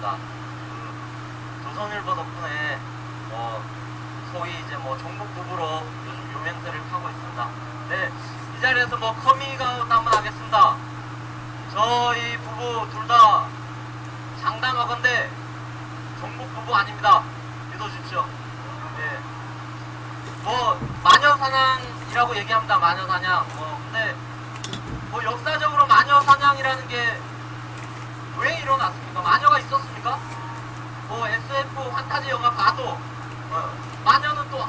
있습니다. 그 조선일보 덕분에 뭐 소위 이제 뭐 종북 부부로 요즘 유명세를 타고 있습니다. 네, 이 자리에서 뭐 커밍아웃 한번 하겠습니다. 저희 부부 둘 다 장담하건대 종북 부부 아닙니다. 믿어주십시오. 네. 뭐 마녀 사냥이라고 얘기합니다. 마녀 사냥. 뭐 근데 뭐 역사적으로 마녀 사냥이라는 게 왜 일어났습니까? 마녀가 봐도 어, 마녀는 또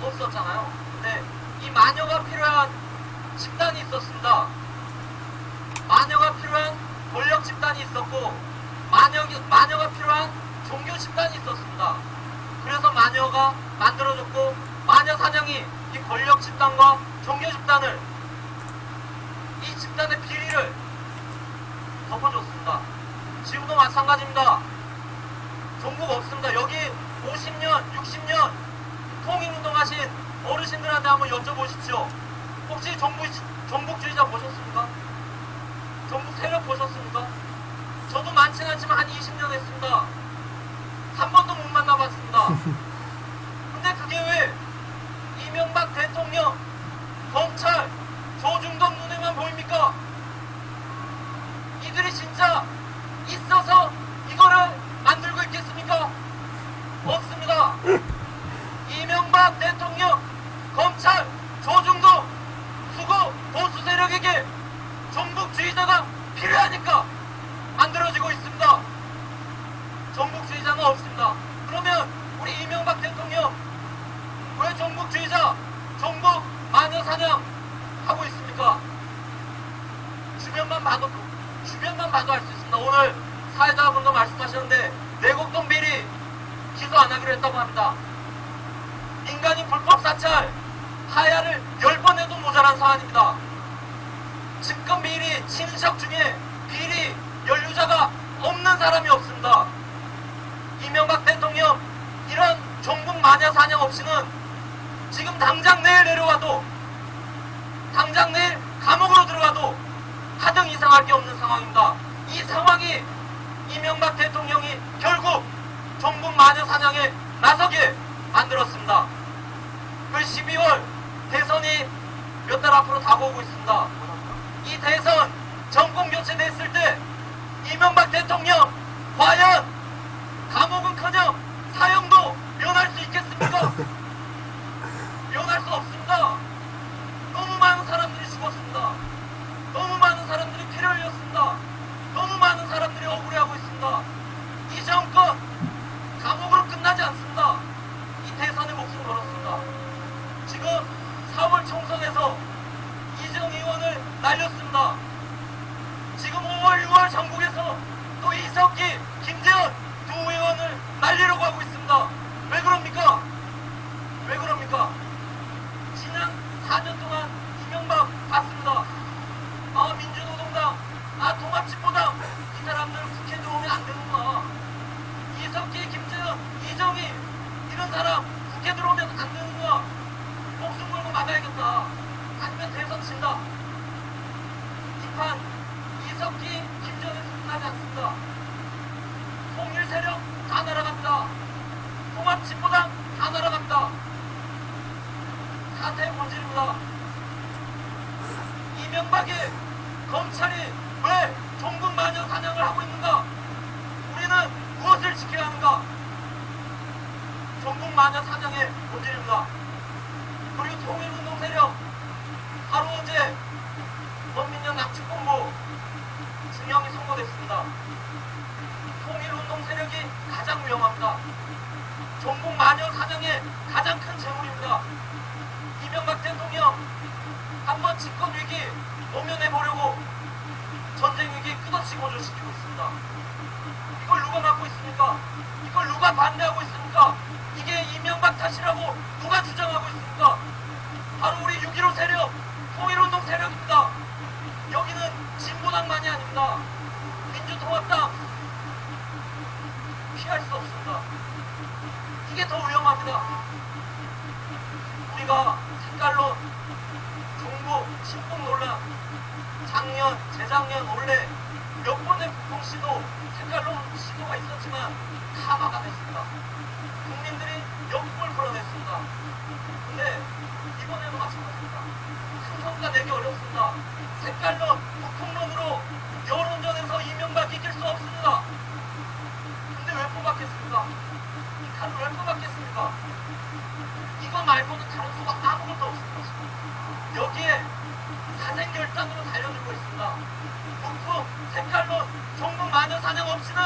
없었잖아요. 근데 이 마녀가 필요한 집단이 있었습니다. 마녀가 필요한 권력 집단이 있었고 마녀, 마녀가 필요한 종교 집단이 있었습니다. 그래서 마녀가 만들어졌고 마녀 사냥이 이 권력 집단과 종교 집단을 이 집단의 비리를 덮어줬습니다. 지금도 마찬가지입니다. 종국 없습니다. 여기 50년, 60년 통일운동하신 어르신들한테 한번 여쭤보십시오. 혹시 정부, 정복주의자 보셨습니까? 전국 세력 보셨습니까? 저도 많진 않지만 한 20년 했습니다. 한 번도 못 만나봤습니다. 근데 그게 왜 이명박 대통령, 검찰, 조중동 눈에만 보입니까? 이들이 진짜 있어서 이거를 만들고 있겠습니까? 없습니다. 이명박 대통령, 검찰, 조중동, 수구, 보수 세력에게 전국주의자가 필요하니까 만들어지고 있습니다. 전국주의자는 없습니다. 그러면 우리 이명박 대통령 왜 전국주의자, 전국 마녀 사냥 하고 있습니까? 주변만 봐도 주변만 봐도 알 수 있습니다. 오늘 사회자분도 말씀하셨는데 내곡동 비리 기소 안 하기로 했다고 합니다. 민간인 불법 사찰 하야를 10번 해도 모자란 사안입니다. 증권 비리, 친인척 중에 비리, 연루자가 없는 사람이 없습니다. 이명박 대통령 이런 종북 마녀 사냥 없이는 지금 당장 내일 내려와도 당장 내일 이상할 게 없는 상황입니다. 이 상황이 이명박 대통령이 결국 종북 마녀 사냥에 나서게 만들었습니다. 그 12월 대선이 몇 달 앞으로 다가오고 있습니다. 이 대선 정권 교체됐을 때 이명박 대통령 과연 감옥은커녕 사형도 면할 수 있겠습니까? 면할 수 없습니다. 너무 많은 사람들이 죽었습니다. 너무 많은 사람들이 피를 흘렸습니다. 너무 많은 사람들이 억울해하고 있습니다. 이 정권 감옥으로 끝나지 않습니다. 이 대선에 목숨 걸었습니다. 지금 4월 총선에서 이정 의원을 날렸습니다. 지금 5월, 6월 전국에서 또 이석기, 김재원 두 의원을 날리려고 하고 있습니다. 왜 그럽니까? 왜 그럽니까? 지난 4년 동안 이명박 봤습니다. 아 민주노동당, 아 통합진보당 이 사람들 국회 들어오면 안 되는구나. 이석기, 김재현, 이정희 이런 사람 국회 들어오면 안 되는구나. 목숨 걸고 막아야겠다. 아니면 대선 친다. 이판 이석기, 김재현에서 끝나지 않습니다. 통일 세력 다 날아갑니다. 통합진보당 다 날아갑니다. 사태의 본질입니다. 이명박이 검찰이 왜 종북 마녀 사냥을 하고 있는가? 우리는 무엇을 지켜야 하는가? 종북 마녀 사냥의 본질입니다. 그리고 통일운동 세력 바로 어제 범민련 납치본부 증형이 선고 됐습니다. 통일운동 세력이 가장 위험합니다. 종북 마녀 사냥의 가장 큰 재물입니다. 이명박 대통령 한번 집권 위기 모면해 보려고 전쟁 위기 끝없이 고조시키고 있습니다. 이걸 누가 막고 있습니까? 이걸 누가 반대하고 있습니까? 이게 이명박 탓이라고 누가 주장하고 있습니까? 바로 우리 6.15 세력, 통일운동 세력입니다. 여기는 진보당만이 아닙니다. 민주통합당 피할 수 없습니다. 더 위험합니다. 우리가 색깔로 정부 신봉 논란 작년, 재작년, 올해 몇 번의 국뽕 시도 색깔론 시도가 있었지만 다 막아냈습니다. 국민들이 역풍을 불어냈습니다. 근데 이번에도 마찬가지입니다. 삼성과 내기 어렵습니다. 색깔론, 북풍론으로 여론전에서 이명박 이길 수 없습니다. 근데 왜 뽑았겠습니까? 이 칼을 왜 뽑았겠습니까? 이거 말고는 다른 수가 아무것도 없습니다. 지금. 여기에 사생결단으로 달려들고 있습니다. 북풍, 색깔론, 종북 마녀 사냥 없이는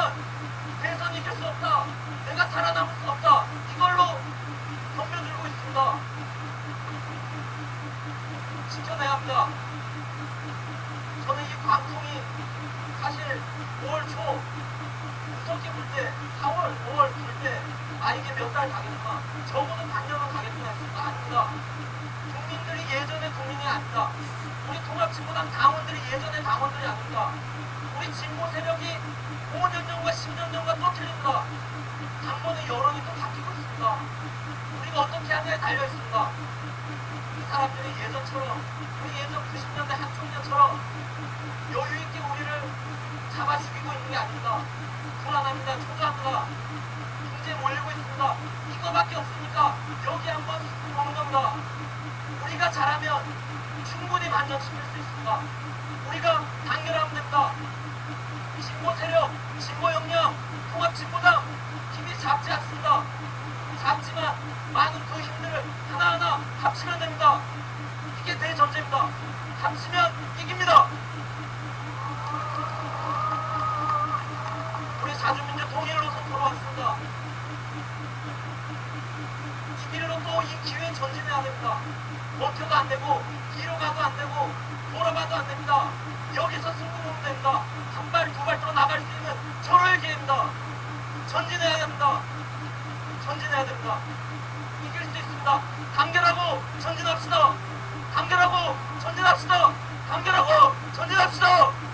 대선 이길 수 없다. 내가 살아남을 수 없다. 이걸로 덤벼들고 있습니다. 합니다. 저는 이 광풍이 사실 5월 초 무섭게 불 때, 4월, 5월 불 때, 아, 이게 몇 달 가겠구나. 적어도 반년은 가겠구나 했습니다. 아닙니다. 국민들이 예전의 국민이 아니다. 우리 통합진보당 당원들이 예전의 당원들이 아닙니다. 우리 진보 세력이 5년 전과 10년 전과 또 틀립니다. 당번의 여론이 또 바뀌고 있습니다. 우리가 어떻게 하냐에 달려 있습니다. 이 사람들이 예전처럼, 우리 예전 90년대 한총년처럼 여유 있게 우리를 잡아 죽이고 있는 게 아닙니다. 불안합니다. 초조합니다. 경제 몰리고 있습니다. 이거밖에 없으니까 여기 한번 쑥 보는 겁니다. 우리가 잘하면 충분히 만전시킬 수 있습니다. 우리가 단결하면 됩니다. 진보 세력, 진보 역량, 통합 진보당 힘이 작지 않습니다. 작지만 많은 그 힘들을 하나하나 합치면 됩니다. 이게 대전제입니다. 합치면 이깁니다. 우리 자주민주 통일로서 돌아왔습니다. 이 길로 또 이 기회 전진해야 됩니다. 버텨도 안 되고 뒤로 가도 안 되고 돌아봐도 안 됩니다. 여기서 승부 보면 됩니다. 한 발, 두 발 더 나갈 수 있는 절호의 기회입니다. 전진해야 됩니다. 전진해야 됩니다. 이길 수 있습니다. 단결하고 전진합시다. 단결하고 전진합시다. 단결하고 전진합시다.